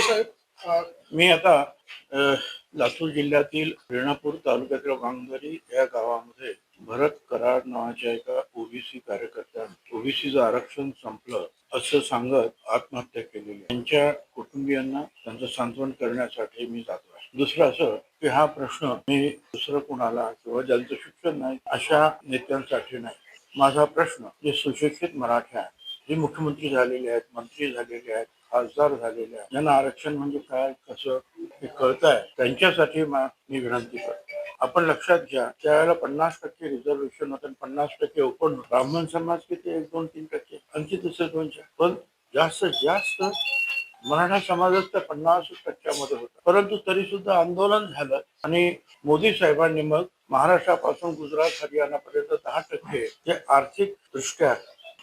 शिंदे साहेब मी आता लातूर जिल्ह्यातील रेणापूर तालुक्यातील वांगदरी या गावामध्ये भरत कराड नावाच्या एका ओबीसी कार्यकर्त्यानं ओबीसीचं आरक्षण संपलं असं सांगत आत्महत्या केलेली. त्यांच्या कुटुंबियांना त्यांचं सांत्वन करण्यासाठी मी जातो दुसरं असं की हा प्रश्न मी दुसरं कोणाला किंवा ज्यांचं शिक्षण नाही अशा नेत्यांसाठी नाही. माझा प्रश्न जे सुशिक्षित मराठी आहेत जे मुख्यमंत्री झालेले आहेत मंत्री झालेले आहेत खासदार झालेल्या ज्यांना आरक्षण म्हणजे काय कसं हे कळत आहे त्यांच्यासाठी मी विनंती करतो. आपण लक्षात घ्या त्यावेळेला पन्नास टक्के रिझर्वेशन होतं पन्नास टक्के ओपन ब्राह्मण समाज किती एक दोन तीन टक्के. आणखी दुसरे दोन चार पण जास्तीत जास्त मराठा समाजात त्या पन्नास टक्क्यामध्ये होता. परंतु तरी सुद्धा आंदोलन झालं आणि मोदी साहेबांनी मग महाराष्ट्रापासून गुजरात हरियाणापर्यंत दहा टक्के जे आर्थिक दृष्ट्या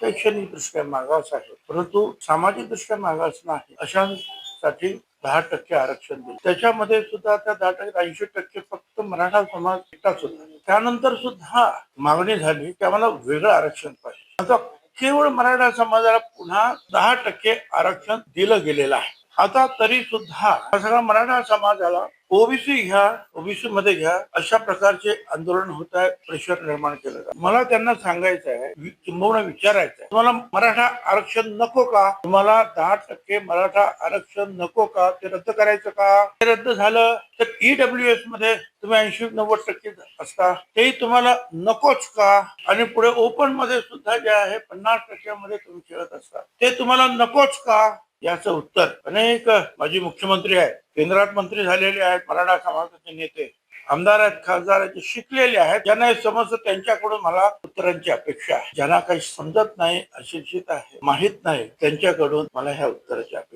शैक्षणिक दृष्ट्या मागास आहे. परंतु सामाजिक दृष्ट्या मागास नाही. अशांसाठी दहा टक्के आरक्षण दिले. त्याच्यामध्ये सुद्धा त्या दहा टक्के ऐंशी टक्के फक्त मराठा समाज एकटाच होता त्यानंतर सुद्धा मागणी झाली की आम्हाला वेगळं आरक्षण पाहिजे. आता केवळ मराठा समाजाला पुन्हा दहा टक्के आरक्षण दिलं गेलेलं आहे. आता तरी सुद्धा हा सगळा मराठा समाजाला ओबीसी घ्या ओबीसी मध्ये घ्या अशा प्रकारचे आंदोलन होत आहे प्रेशर निर्माण केलं जातं. मला त्यांना सांगायचं आहे किंबहुना विचारायचं आहे. तुम्हाला मराठा आरक्षण नको का? तुम्हाला दहा टक्के मराठा आरक्षण नको का? ते रद्द करायचं का? ते रद्द झालं तर ईडब्ल्यू एसमध्ये तुम्ही ऐंशी नव्वद टक्के असता. ते तुम्हाला नकोच का? आणि पुढे ओपनमध्ये सुद्धा जे आहे पन्नास टक्क्यामध्ये तुम्ही खेळत असता. ते तुम्हाला नकोच का? याचं उत्तर अनेक माजी मुख्यमंत्री आहेत केंद्रात मंत्री झालेले आहेत मराठा समाजाचे नेते आमदार आहेत खासदार आहेत जे शिकलेले आहेत ज्यांना हे समजतं त्यांच्याकडून मला उत्तरांची अपेक्षा आहे. ज्यांना काही समजत नाही अशिक्षित आहे माहीत नाही त्यांच्याकडून मला ह्या उत्तराची अपेक्षा